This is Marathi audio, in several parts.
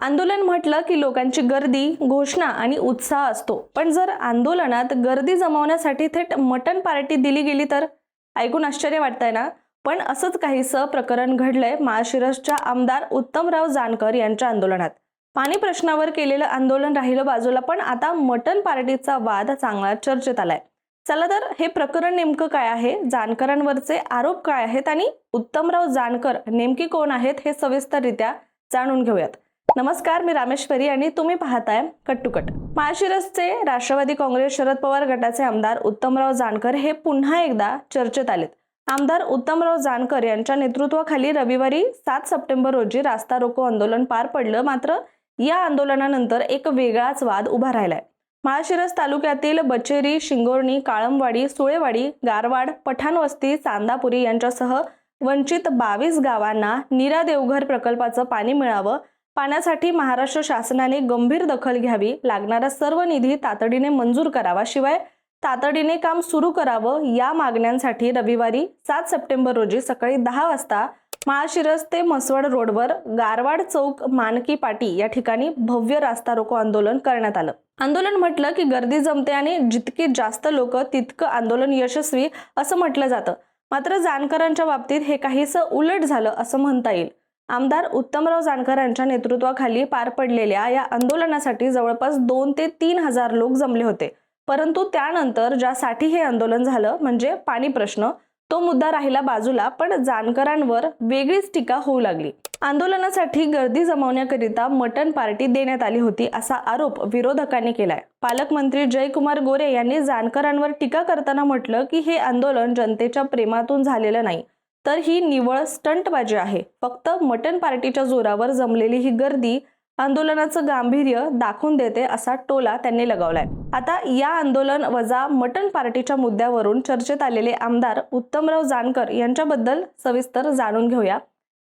आंदोलन म्हटलं की लोकांची गर्दी घोषणा आणि उत्साह असतो. पण जर आंदोलनात गर्दी जमवण्यासाठी थेट मटन पार्टी दिली गेली तर? ऐकून आश्चर्य वाटतंय ना? पण असंच काहीसं प्रकरण घडलंय माळशिरसच्या आमदार उत्तमराव जानकर यांच्या आंदोलनात. पाणी प्रश्नावर केलेलं आंदोलन राहिलं बाजूला पण आता मटन पार्टीचा वाद चांगला चर्चेत आलाय. चला तर हे प्रकरण नेमकं काय आहे? जानकरांवरचे आरोप काय आहेत? आणि उत्तमराव जानकर नेमकी कोण आहेत? हे सविस्तररित्या जाणून घेऊयात. नमस्कार मी रामेश्वरी आणि तुम्ही पाहताय कट टू कट माळशिरसचे राष्ट्रवादी काँग्रेस शरद पवार गटाचे आमदार उत्तमराव जानकर हे पुन्हा एकदा चर्चेत आलेत. आमदार उत्तमराव जानकर यांच्या नेतृत्वाखाली रविवारी सात सप्टेंबर रोजी रास्ता रोको आंदोलन पार पडलं मात्र या आंदोलनानंतर एक वेगळाच वाद उभा राहिलाय. माळशिरस तालुक्यातील बचेरी शिंगोर्णी काळमवाडी सुळेवाडी गारवाड पठाणवस्ती चांदापुरी यांच्यासह वंचित बावीस गावांना नीरा देवघर प्रकल्पाचं पाणी मिळावं पाण्यासाठी महाराष्ट्र शासनाने गंभीर दखल घ्यावी लागणारा सर्व निधी तातडीने मंजूर करावा शिवाय तातडीने काम सुरू करावं या मागण्यांसाठी रविवारी सात सप्टेंबर रोजी सकाळी दहा वाजता माळशिरस ते म्हसवड रोडवर गारवाड चौक मानकी पाटी या ठिकाणी भव्य रास्ता रोको आंदोलन करण्यात आलं. आंदोलन म्हटलं की गर्दी जमते आणि जितके जास्त लोक तितकं आंदोलन यशस्वी असं म्हटलं जातं. मात्र जानकरांच्या बाबतीत हे काहीसं उलट झालं असं म्हणता येईल. आमदार उत्तमराव जानकर यांच्या नेतृत्वाखाली पार पडलेल्या या आंदोलनासाठी जवळपास दोन ते तीन हजार लोक जमले होते. परंतु त्यानंतर ज्यासाठी हे आंदोलन झालं म्हणजे पाणी प्रश्न तो मुद्दा राहिला बाजूला पण जानकरांवर वेगळीच टीका होऊ लागली. आंदोलनासाठी गर्दी जमवण्याकरिता मटन पार्टी देण्यात आली होती असा आरोप विरोधकांनी केलाय. पालकमंत्री जयकुमार गोरे यांनी जानकरांवर टीका करताना म्हटलं की हे आंदोलन जनतेच्या प्रेमातून झालेलं नाही. तर ही निवळ स्टंटबाजी आहे. फक्त मटन पार्टीच्या जोरावर जमलेली ही गर्दी आंदोलनाचं गांभीर्य दाखवून देते असा टोला त्यांनी लगावलाय. आता या आंदोलन वजा मटन पार्टीच्या मुद्द्यावरून चर्चेत आलेले आमदार उत्तमराव जानकर यांच्याबद्दल सविस्तर जाणून घेऊया.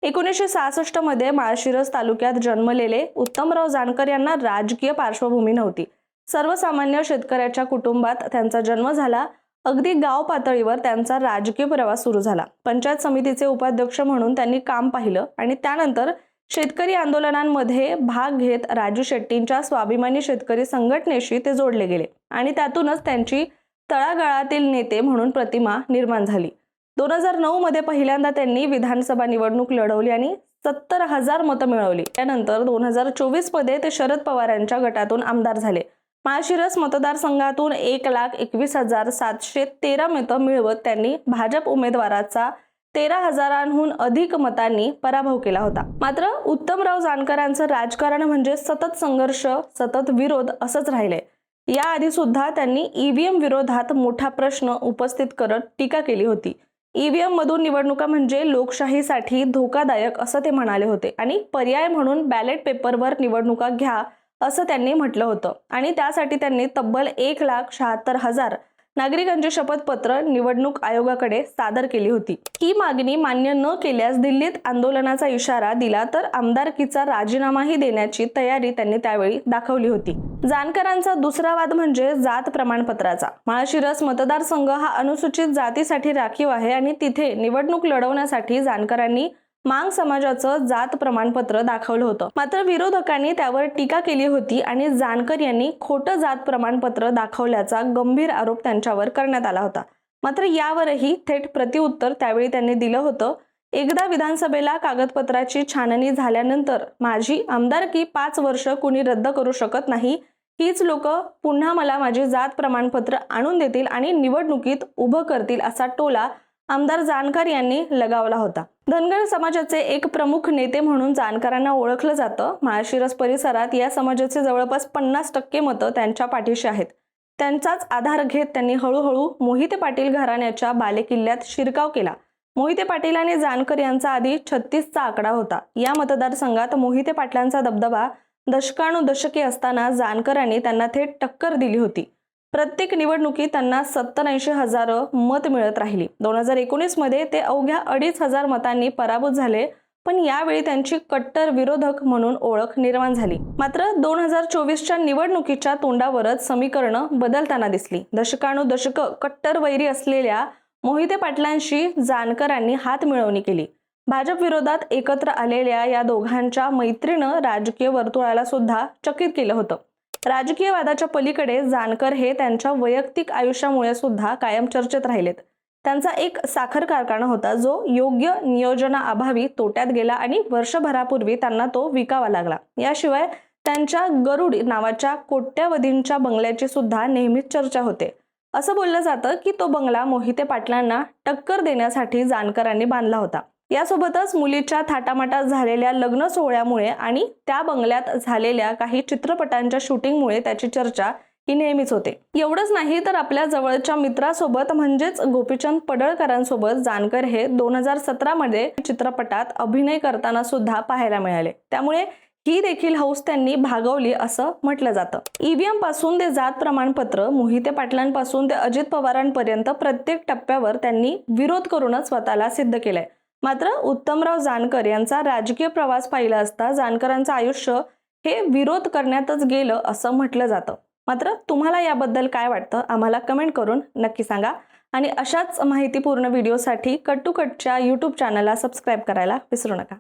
एकोणीसशे सहासष्टमध्ये माळशिरस तालुक्यात जन्मलेले उत्तमराव जानकर यांना राजकीय पार्श्वभूमी नव्हती. सर्वसामान्य शेतकऱ्याच्या कुटुंबात त्यांचा जन्म झाला. अगदी गाव पातळीवर त्यांचा राजकीय प्रवास सुरू झाला. पंचायत समितीचे उपाध्यक्ष म्हणून त्यांनी काम पाहिलं आणि त्यानंतर शेतकरी आंदोलनांमध्ये भाग घेत राजू शेट्टींच्या स्वाभिमानी शेतकरी संघटनेशी ते जोडले गेले आणि त्यातूनच त्यांची तळागाळातील नेते म्हणून प्रतिमा निर्माण झाली. दोन हजार नऊ मध्ये पहिल्यांदा त्यांनी विधानसभा निवडणूक लढवली आणि सत्तर हजार मतं मिळवली. त्यानंतर दोन हजार चोवीसमध्ये ते शरद पवारांच्या गटातून आमदार झाले. माळशिरस मतदारसंघातून एक लाख एकवीस हजार सातशे तेरा मतं मिळवत त्यांनी भाजप उमेदवाराचा तेरा हजारांहून अधिक मतांनी पराभव केला होता. मात्र उत्तमराव जानकरांचं राजकारण म्हणजे सतत संघर्ष सतत विरोध असंच राहिले. याआधी सुद्धा त्यांनी ईव्हीएम विरोधात मोठा प्रश्न उपस्थित करत टीका केली होती. ईव्हीएम मधून निवडणुका म्हणजे लोकशाहीसाठी धोकादायक असं ते म्हणाले होते आणि पर्याय म्हणून बॅलेट पेपरवर निवडणुका घ्या असं त्यांनी म्हटलं होतं. आणि त्यासाठी त्यांनी तब्बल एक लाख शहात्तर हजार नागरिकांची शपथपत्र निवडणूक आयोगाकडे सादर केली होती. ही मागणी मान्य न केल्यास दिल्लीत आंदोलनाचा इशारा दिला तर आमदारकीचा राजीनामाही देण्याची तयारी त्यांनी त्यावेळी दाखवली होती. जानकरांचा दुसरा वाद म्हणजे जात प्रमाणपत्राचा. माळशिरस मतदारसंघ हा अनुसूचित जातीसाठी राखीव आहे आणि तिथे निवडणूक लढवण्यासाठी जानकरांनी मांग समाजाचं जात प्रमाणपत्र दाखवलं होतं. मात्र विरोधकांनी त्यावर टीका केली होती आणि जानकर यांनी खोटं जात प्रमाणपत्र दाखवल्याचा गंभीर आरोप त्यांच्यावर करण्यात आला होता. मात्र यावरही थेट प्रतिउत्तर त्यावेळी त्यांनी दिलं होतं. एकदा विधानसभेला कागदपत्राची छाननी झाल्यानंतर माझी आमदारकी पाच वर्ष कुणी रद्द करू शकत नाही हीच लोक पुन्हा मला माझे जात प्रमाणपत्र आणून देतील आणि निवडणुकीत उभं करतील असा टोला आमदार जानकर यांनी लगावला होता. धनगर समाजाचे एक प्रमुख नेते म्हणून जानकरांना ओळखलं जातं. माळशिरस परिसरात या समाजाचे जवळपास पन्नास टक्के मतं त्यांच्या पाठीशी आहेत. त्यांचाच आधार घेत त्यांनी हळूहळू मोहिते पाटील घराण्याच्या बालेकिल्ल्यात शिरकाव केला. मोहिते पाटील आणि जानकर यांचा आधी छत्तीसचा आकडा होता. या मतदारसंघात मोहिते पाटलांचा दबदबा दशकानुदशके असताना जानकरांनी त्यांना थेट टक्कर दिली होती. प्रत्येक निवडणुकीत त्यांना सत्तर ऐंशी हजार मत मिळत राहिली. दोन हजार एकोणीसमध्ये ते अवघ्या अडीच हजार मतांनी पराभूत झाले पण यावेळी त्यांची कट्टर विरोधक म्हणून ओळख निर्माण झाली. मात्र दोन हजार चोवीसच्या निवडणुकीच्या तोंडावरच समीकरणं बदलताना दिसली. दशकानुदशक कट्टर वैरी असलेल्या मोहिते पाटलांशी जानकरांनी हात मिळवणी केली. भाजप विरोधात एकत्र आलेल्या या दोघांच्या मैत्रीनं राजकीय वर्तुळाला सुद्धा चकित केलं होतं. राजकीय वादाच्या पलीकडे जानकर हे त्यांच्या वैयक्तिक आयुष्यामुळे सुद्धा कायम चर्चेत राहिलेत. त्यांचा एक साखर कारखाना होता जो योग्य नियोजनाअभावी तोट्यात गेला आणि वर्षभरापूर्वी त्यांना तो विकावा लागला. याशिवाय त्यांच्या गरुड नावाच्या कोट्यावधींच्या बंगल्याची सुद्धा नेहमीच चर्चा होते. असं बोललं जातं की तो बंगला मोहिते पाटलांना टक्कर देण्यासाठी जानकरांनी बांधला होता. यासोबतच मुलीच्या थाटामाटात झालेल्या लग्न सोहळ्यामुळे आणि त्या बंगल्यात झालेल्या काही चित्रपटांच्या शूटिंगमुळे त्याची चर्चा ही नेहमीच होते. एवढंच नाही तर आपल्या जवळच्या मित्रासोबत म्हणजेच गोपीचंद पडळकरांसोबत जानकर हे दोन हजार सतरामध्ये चित्रपटात अभिनय करताना सुद्धा पाहायला मिळाले. त्यामुळे ही देखील हौस त्यांनी भागवली असं म्हटलं जातं. ईव्हीएमपासून ते जात प्रमाणपत्र मोहिते पाटलांपासून ते अजित पवारांपर्यंत प्रत्येक टप्प्यावर त्यांनी विरोध करूनच स्वतःला सिद्ध केलंय. मात्र उत्तमराव जानकर यांचा राजकीय प्रवास पाहिला असता जानकरांचं आयुष्य हे विरोध करण्यातच गेलं असं म्हटलं जातं. मात्र तुम्हाला याबद्दल काय वाटतं? आम्हाला कमेंट करून नक्की सांगा. आणि अशाच माहितीपूर्ण व्हिडिओसाठी कट टू कटच्या यूट्यूब चॅनलला सबस्क्राईब करायला विसरू नका.